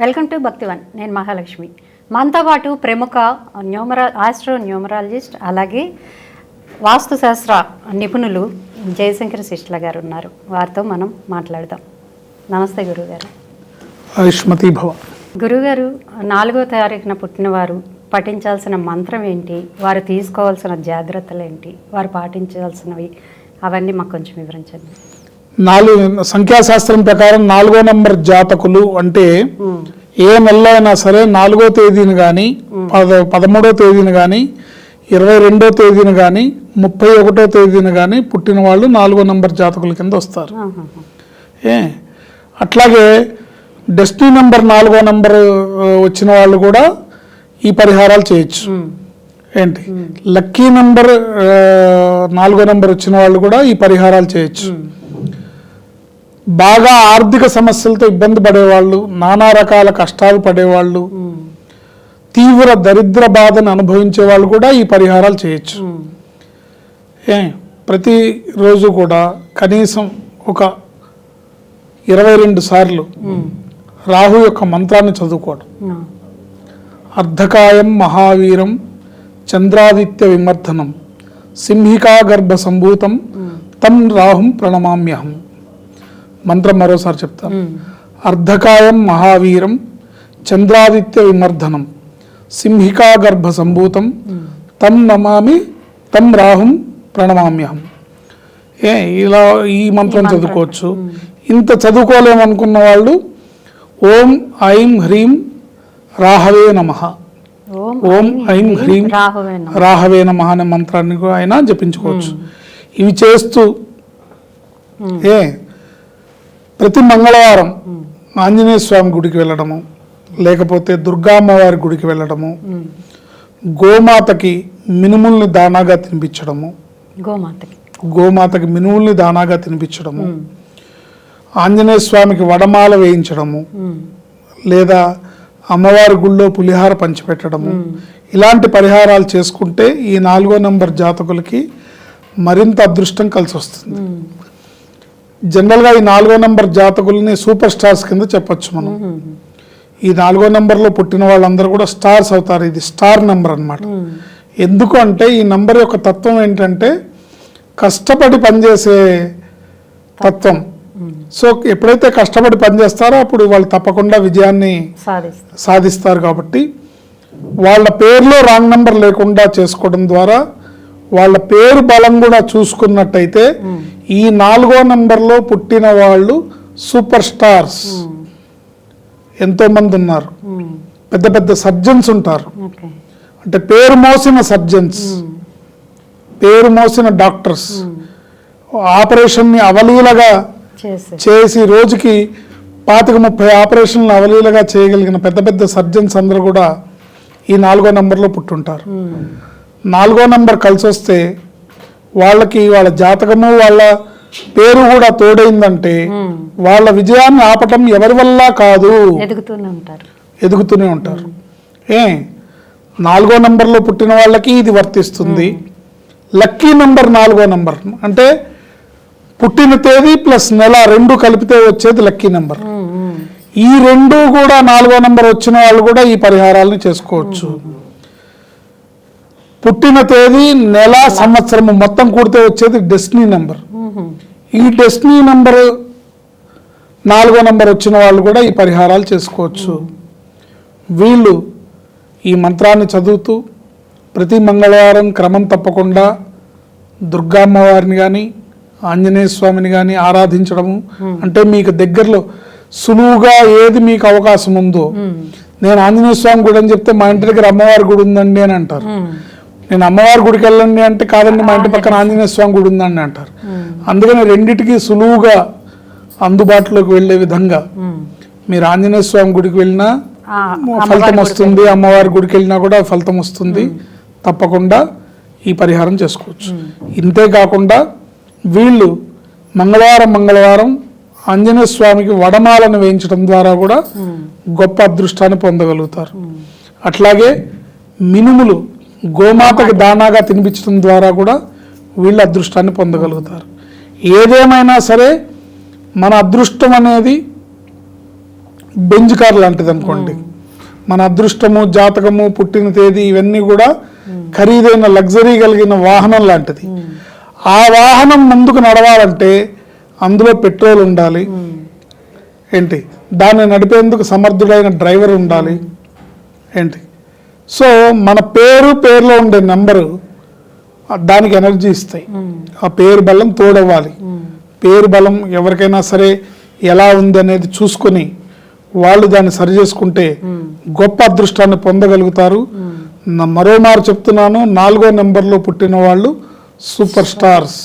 Welcome to Bhaktivan నేను మహాలక్ష్మి. మనతో పాటు ప్రముఖ న్యూమరా ఆస్ట్రో న్యూమరాలజిస్ట్ అలాగే వాస్తుశాస్త్ర నిపుణులు జయశంకర్ శిష్ల గారు ఉన్నారు. వారితో మనం మాట్లాడదాం. నమస్తే గురుగారు. ఆయుష్మతి భవ. గురుగారు నాలుగో తారీఖున పుట్టినవారు పఠించాల్సిన మంత్రం ఏంటి? వారు తీసుకోవాల్సిన జాగ్రత్తలు ఏంటి? వారు పాటించాల్సినవి అవన్నీ మాకు కొంచెం వివరించండి. నాలుగు సంఖ్యాశాస్త్రం ప్రకారం నాలుగో నంబర్ జాతకులు అంటే ఏ నెల అయినా సరే నాలుగో తేదీని కానీ పద పదమూడో తేదీని కానీ ఇరవై రెండో తేదీని కానీ ముప్పై ఒకటో తేదీని కానీ పుట్టిన వాళ్ళు నాలుగో నంబర్ జాతకుల కింద వస్తారు. ఏ? అట్లాగే డెస్టినీ నంబర్ నాలుగో నంబర్ వచ్చిన వాళ్ళు కూడా ఈ పరిహారాలు చేయొచ్చు. ఏంటి? లక్కీ నంబర్ నాలుగో నంబర్ వచ్చిన వాళ్ళు కూడా ఈ పరిహారాలు చేయొచ్చు. బాగా ఆర్థిక సమస్యలతో ఇబ్బంది పడేవాళ్ళు నానా రకాల కష్టాలు పడేవాళ్ళు తీవ్ర దరిద్ర బాధను అనుభవించే వాళ్ళు కూడా ఈ పరిహారాలు చేయొచ్చు. ఏ ప్రతిరోజు కూడా కనీసం ఒక ఇరవై రెండు సార్లు రాహు యొక్క మంత్రాన్ని చదువుకోవడం. అర్ధకాయం మహావీరం చంద్రాదిత్య విమర్ధనం సింహికా గర్భ సంభూతం తం రాహుం ప్రణమామ్యహం. మంత్రం మరోసారి చెప్తాను అర్ధకాయం మహావీరం చంద్రాదిత్య విమర్ధనం సింహికా గర్భ సంభూతం తం నమామి తం రాహుం ప్రణమామ్యహం. ఏ ఇలా ఈ మంత్రం చదువుకోవచ్చు. ఇంత చదువుకోలేమనుకున్న వాళ్ళు ఓం ఐం హ్రీం రాహవే నమ. ఓం ఓం ఐం హ్రీం రాహువే నమః. రాహవే నమ అనే మంత్రాన్ని కూడా అయినా జపించుకోవచ్చు. ఇవి చేస్తూ ఏ ప్రతి మంగళవారం ఆంజనేయ స్వామి గుడికి వెళ్ళడము లేకపోతే దుర్గా అమ్మవారి గుడికి వెళ్ళడము గోమాతకి మినుముల్ని దానాగా తినిపించడము గోమాతకి. గోమాతకి మినుముల్ని దానాగా తినిపించడము ఆంజనేయ స్వామికి వడమాల వేయించడము లేదా అమ్మవారి గుళ్ళో పులిహార పంచిపెట్టడము ఇలాంటి పరిహారాలు చేసుకుంటే ఈ నాలుగో నంబర్ జాతకులకి మరింత అదృష్టం కలిసి వస్తుంది జనరల్గా ఈ నాలుగో నంబర్ జాతకుల్ని సూపర్ స్టార్స్ కింద చెప్పొచ్చు మనం. ఈ నాలుగో నంబర్లో పుట్టిన వాళ్ళందరూ కూడా స్టార్స్ అవుతారు. ఇది స్టార్ నంబర్ అన్నమాట. ఉమ్, ఎందుకు అంటే ఈ నంబర్ యొక్క తత్వం ఏంటంటే కష్టపడి పనిచేసే తత్వం. సో ఎప్పుడైతే కష్టపడి పనిచేస్తారో అప్పుడు వాళ్ళు తప్పకుండా విజయాన్ని సాధిస్తాం సాధిస్తారు కాబట్టి వాళ్ళ పేరులో రాంగ్ నంబర్ లేకుండా చేసుకోవడం ద్వారా వాళ్ళ పేరు బలం కూడా చూసుకున్నట్టయితే ఈ నాలుగో నంబర్లో పుట్టిన వాళ్ళు సూపర్ స్టార్స్. ఉమ్, ఎంతో మంది ఉన్నారు. పెద్ద పెద్ద సర్జన్స్ ఉంటారు. అంటే పేరు మోసిన సర్జన్స్. పేరు మోసిన డాక్టర్స్. ఆపరేషన్ని అవలీలగా చేసే. రోజుకి పాతిక ముప్పై ఆపరేషన్లు అవలీలగా చేయగలిగిన పెద్ద పెద్ద సర్జన్స్ అందరూ కూడా ఈ నాలుగో నంబర్లో పుట్టుంటారు. నాలుగో నంబర్ కలిసి వస్తే వాళ్ళకి వాళ్ళ జాతకము వాళ్ళ పేరు కూడా తోడైందంటే వాళ్ళ విజయాన్ని ఆపటం ఎవరి వల్ల కాదు. ఎదుగుతూనే ఉంటారు. ఎదుగుతూనే ఉంటారు. ఏ? నాలుగో నంబర్లో పుట్టిన వాళ్ళకి ఇది వర్తిస్తుంది. లక్కీ నంబర్ నాలుగో నంబర్. అంటే పుట్టిన తేదీ ప్లస్ నెల రెండు కలిపితే వచ్చేది లక్కీ నంబర్. ఈ రెండు కూడా నాలుగో నంబర్ వచ్చిన వాళ్ళు కూడా ఈ పరిహారాలను చేసుకోవచ్చు. పుట్టిన తేదీ నెల సంవత్సరం మొత్తం కూడితే వచ్చేది డెస్టినీ నంబర్. ఈ డెస్టినీ నంబర్ నాలుగో నంబర్ వచ్చిన వాళ్ళు కూడా ఈ పరిహారాలు చేసుకోవచ్చు. వీళ్ళు ఈ మంత్రాన్ని చదువుతూ ప్రతి మంగళవారం క్రమం తప్పకుండా దుర్గా అమ్మవారిని కానీ ఆంజనేయ స్వామిని కానీ ఆరాధించడము. అంటే మీకు దగ్గరలో సులువుగా ఏది మీకు అవకాశం ఉందో. నేను ఆంజనేయ స్వామి గుడి అని చెప్తే మా ఇంటి దగ్గర అమ్మవారి గుడి ఉందండి అని అంటారు. నేను అమ్మవారి గుడికి వెళ్ళండి అంటే కాదండి మా ఇంటి పక్కన ఆంజనేయ స్వామి గుడి ఉందండి అంటారు. అందుకని రెండిటికి సులువుగా అందుబాటులోకి వెళ్ళే విధంగా. మీరు ఆంజనేయ స్వామి గుడికి వెళ్ళినా ఫలితం వస్తుంది అమ్మవారి గుడికి వెళ్ళినా కూడా ఫలితం వస్తుంది. తప్పకుండా ఈ పరిహారం చేసుకోవచ్చు. ఇంతే కాకుండా వీళ్ళు మంగళవారం మంగళవారం ఆంజనేయ స్వామికి వడమాలను వేయించడం ద్వారా కూడా గొప్ప అదృష్టాన్ని పొందగలుగుతారు. అట్లాగే మినుములు గోమాతకి దానాగా తినిపించడం ద్వారా కూడా వీళ్ళు అదృష్టాన్ని పొందగలుగుతారు. ఏదేమైనా సరే మన అదృష్టం అనేది బెంజ్ కార్ లాంటిది అనుకోండి మన అదృష్టము జాతకము పుట్టిన తేదీ ఇవన్నీ కూడా ఖరీదైన లగ్జరీ కలిగిన వాహనం లాంటిది. ఆ వాహనం ముందుకు నడవాలంటే అందులో పెట్రోల్ ఉండాలి. ఏంటి? దాన్ని నడిపేందుకు సమర్థుడైన డ్రైవర్ ఉండాలి. ఏంటి? సో మన పేరు పేరులో ఉండే నెంబరు దానికి ఎనర్జీ ఇస్తాయి. ఆ పేరు బలం తోడవ్వాలి. పేరు బలం ఎవరికైనా సరే ఎలా ఉంది అనేది చూసుకొని వాళ్ళు దాన్ని సరి చేసుకుంటే గొప్ప అదృష్టాన్ని పొందగలుగుతారు. మరోమారు చెప్తున్నాను నాలుగో నెంబర్లో పుట్టిన వాళ్ళు సూపర్ స్టార్స్.